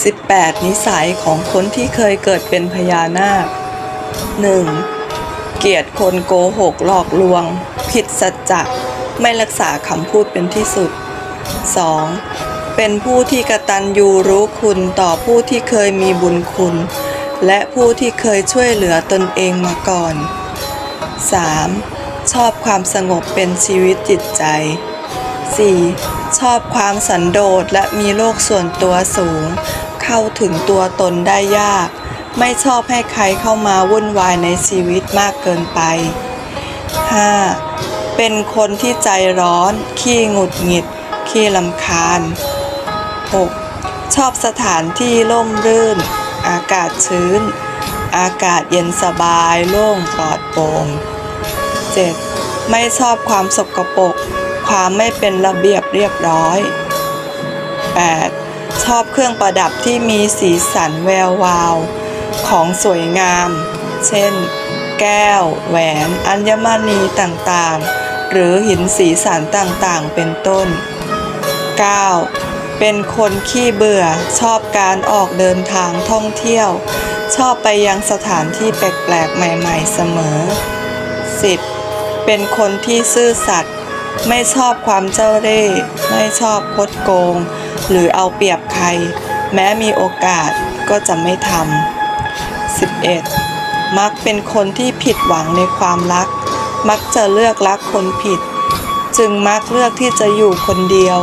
18 นิสัยของคนที่เคยเกิดเป็นพญานาค 1. เกียดคนโกหกหลอกลวง ผิดสัจจะไม่รักษาคำพูดเป็นที่สุด 2. เป็นผู้ที่กระตัญญูรู้คุณต่อผู้ที่เคยมีบุญคุณ และผู้ที่เคยช่วยเหลือตนเองมาก่อน 3. ชอบความสงบเป็นชีวิตจิตใจ 4. ชอบความสันโดษและมีโลกส่วนตัวสูง เข้าถึงตัวตนได้ยาก ไม่ชอบให้ใครเข้ามาวุ่นวายในชีวิตมากเกินไป 5. เป็นคนที่ใจร้อน ขี้หงุดหงิด ขี้ลำคาญ 6. ชอบสถานที่ร่มรื่น อากาศชื้น อากาศเย็นสบายโล่งปลอดโปร่ง 7. ไม่ชอบความสกปรกความไม่เป็นระเบียบเรียบร้อย 8. ชอบเครื่องประดับที่มีสีสันแวววาว ของสวยงาม เช่น แก้ว แหวน อัญมณีต่างๆ หรือหินสีสันต่างๆ เป็นต้น 9. เป็นคนขี้เบื่อชอบการออกเดินทางท่องเที่ยว ชอบไปยังสถานที่แปลกๆ ใหม่ ๆ เสมอ 10. เป็นคนที่ซื่อสัตย์ ไม่ชอบความเจ้าเร่ห์ไม่ชอบคดโกง หรือเอาเปรียบใคร แม้มีโอกาสก็จะไม่ทำ 11. มักเป็นคนที่ผิดหวังในความรัก มักจะเลือกรักคนผิด จึงมักเลือกที่จะอยู่คนเดียว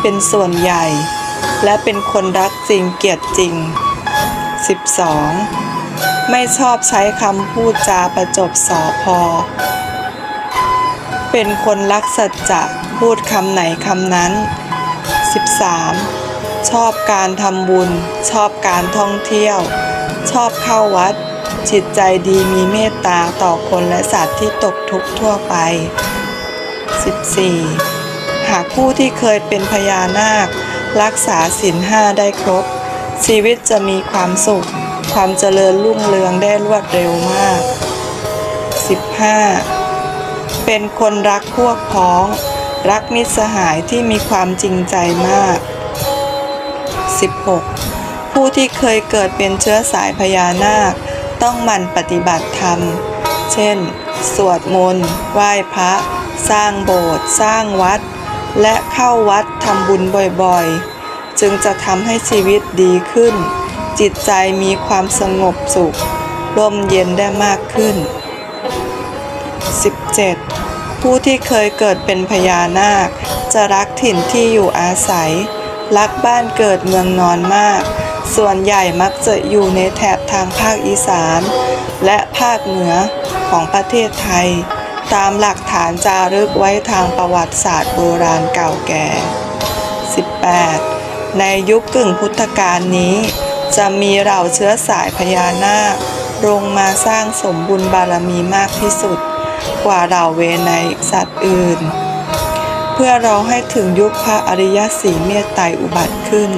เป็นส่วนใหญ่ และเป็นคนรักจริงเกลียดจริง 12. ไม่ชอบใช้คำพูดจาประจบสอพอ เป็นคนรักสัจจะพูดคำไหนคำนั้น 13. ชอบการทำบุญ ชอบการท่องเที่ยว ชอบเข้าวัด จิตใจดีมีเมตตาต่อคนและสัตว์ที่ตกทุกข์ทั่วไป 14. หากผู้ที่เคยเป็นพญานาค รักษาศีลห้าได้ครบ ชีวิตจะมีความสุข ความเจริญรุ่งเรืองได้รวดเร็วมาก 15. เป็นคนรักพวกพ้อง รักมิตรสหายที่มีความจริงใจมาก 16. ผู้ที่เคยเกิดเป็นเชื้อสายพญานาค ต้องหมั่นปฏิบัติธรรม เช่น สวดมนต์ ไหว้พระ สร้างโบสถ์ สร้างวัด และเข้าวัดทำบุญบ่อยๆ จึงจะทำให้ชีวิตดีขึ้น จิตใจมีความสงบสุข ร่มเย็นได้มากขึ้น 17. ผู้ที่เคยเกิดเป็นพญานาค จะรักถิ่นที่อยู่อาศัย รักบ้านเกิดเมืองนอนมาก ส่วนใหญ่มักจะอยู่ในแถบทางภาคอีสาน และภาคเหนือของประเทศไทย ตามหลักฐานจารึกไว้ทางประวัติศาสตร์โบราณเก่าแก่ 18. ในยุคกึ่งพุทธกาลนี้ จะมีเหล่าเชื้อสายพญานาคลงมาสร้างสมบุญบารมีมากที่สุด กว่าเหล่าเวไนสัตว์อื่น เพื่อเราให้ถึงยุคพระอริยสีเมตไตรอุบัติขึ้น